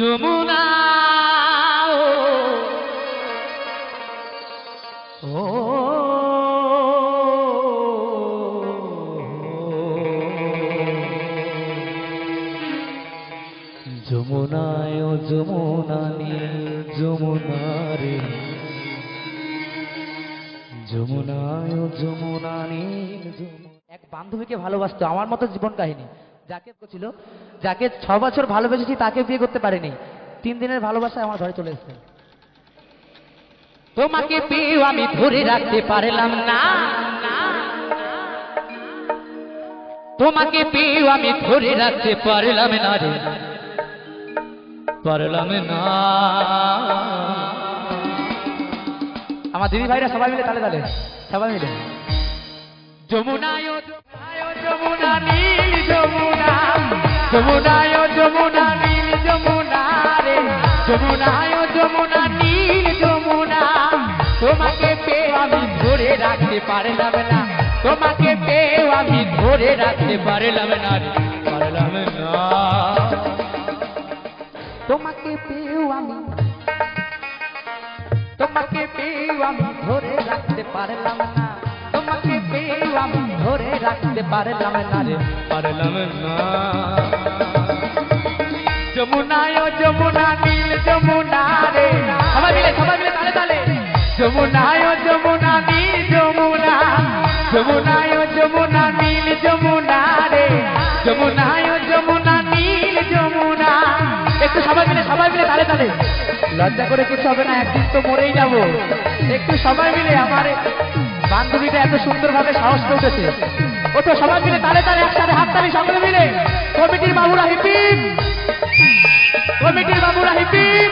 যমুনায় যমুনা নীল যমুনা রে। যমুনায় যমুনা নীল এক বান্ধবীকে ভালোবাসতো, আমার মতো জীবন কাহিনী। যাকে ছিল যাকে ছ বছর ভালোবেসেছি তাকে বিয়ে করতে পারিনি। তিন দিনের ভালোবাসায় আমার ঘরে চলে এসেছে। তোমাকে পেয়েও আমি ধরে রাখতে পারলাম না। তোমাকে পেয়েও আমি ধরে রাখতে পারলাম না রে। পারলাম না। আমার দিদি ভাইরা সবাই মিলে তালে তালে সবাই মিলে। যমুনায় যমুনায় যমুনা নীল যমুনা। তোমাকে পেয়ে আমি ধরে রাখতে পারলাম না। তোমাকে পেয়ে আমি ধরে রাখতে পারলাম না পারলাম না। তোমাকে পেয়েও আমি তোমাকে পেয়েও আমি ধরে রাখতে পারলাম না। তোমাকে পেয়েও আমি ধরে রাখতে পারলাম না রে। পারলাম না। যমুনায় যমুনা নীল যমুনা রে সবাই মিলে সবাই মিলে তালে তালে। যমুনায় যমুনা নীল যমুনা। যমুনায় যমুনা নীল যমুনা রে যমুনায় যমুনা নীল যমুনা। একটু সবাই মিলে সবাই মিলে তালে তালে। লজ্জা করে কিছু হবে না, একদিন তো মরেই যাব। একটু সবাই মিলে আমার বান্ধবীটা এত সুন্দরভাবে সাহস করতেছে উঠেছে। ও তো সবাই মিলে তালে তালে একসাথে হাততালি সকলে মিলে। কমিটির বাবুরা হিপিপ কমিটির বাবুরা হিপিপ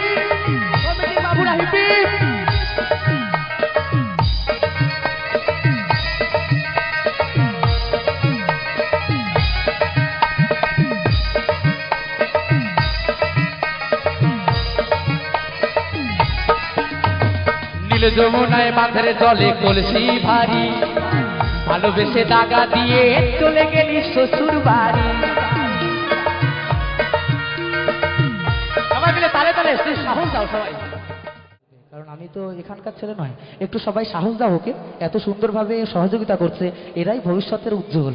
নীল যমুনায় বাঁধের জলে কলসি ভারী। ভালোবেসে দাগা দিয়ে চলে গেলি শ্বশুর বাড়ি। সবাই মিলে তালে তালে একটু সাহস দাও সবাই। কারণ আমি তো এখানকার ছেলে নয়, একটু সবাই সাহস দাও ওকে, এত সুন্দরভাবে সহযোগিতা করছে, এরাই ভবিষ্যতের উজ্জ্বল।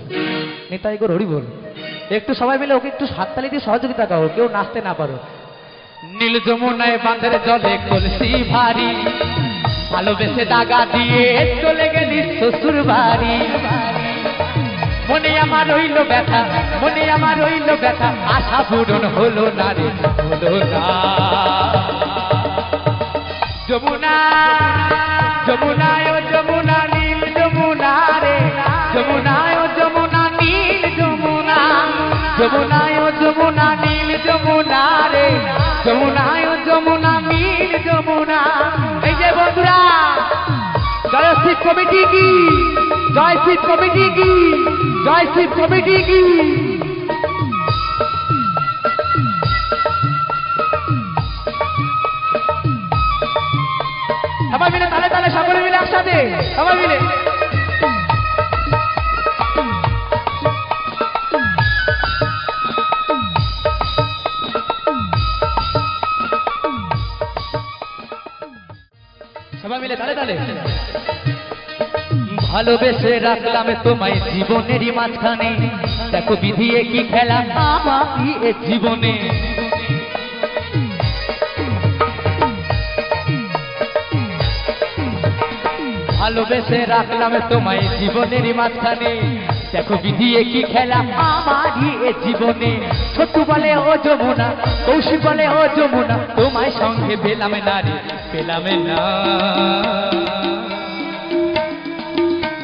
নেতাই গো হরি বল একটু সবাই মিলে ওকে একটু হাততালি দিয়ে সহযোগিতা করো, কেউ নাচতে না পারো। নীল যমুনায় বাঁধের জলে কলসি ভারী। ভালোবেসে দাগা দিয়ে চলে গেলি শ্বশুর বাড়ি। মনে আমার রইল ব্যথা, মনে আমার রইল ব্যথা, আশা পূরণ হলো না রে, হলো না। যমুনা। শিব কমিটি কি জয় শিব কমিটি কি জয় শিব কমিটি কি সবাই মিলে তালে তালে সকলে মিলে একসাথে, সবাই মিলে। সবাই মিলে তালে তালে। ভালোবেসে রাখলাম তোমায় জীবনেরই মাঝখানে। দেখো বিধিয়ে কি খেলা? আমারই এ জীবনে? ভালোবেসে রাখলাম তোমায় জীবনেরই মাঝখানে। দেখো বিধিয়ে কি খেলা? আমারই এ জীবনে? ছোট্টু বলে, ও যমুনা। কৌশিক বলে, ও যমুনা। তোমায় সঙ্গে পেলাম না রে, পেলাম না।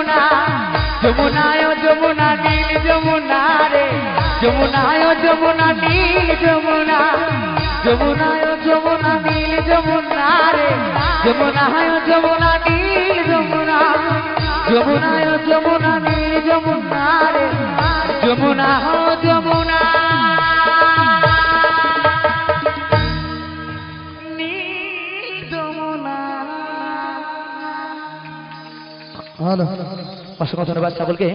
যমুনা, যমুনায় যমুনা নীল যমুনা রে। যমুনায় যমুনা নীল যমুনা, যমুনায় যমুনা নীল যমুনা রে। যমুনায় যমুনা নীল যমুনা, যমুনায় যমুনা নীল যমুনা রে। যমুনা যমুনা অসংখ্য ধন্যবাদ সকলকে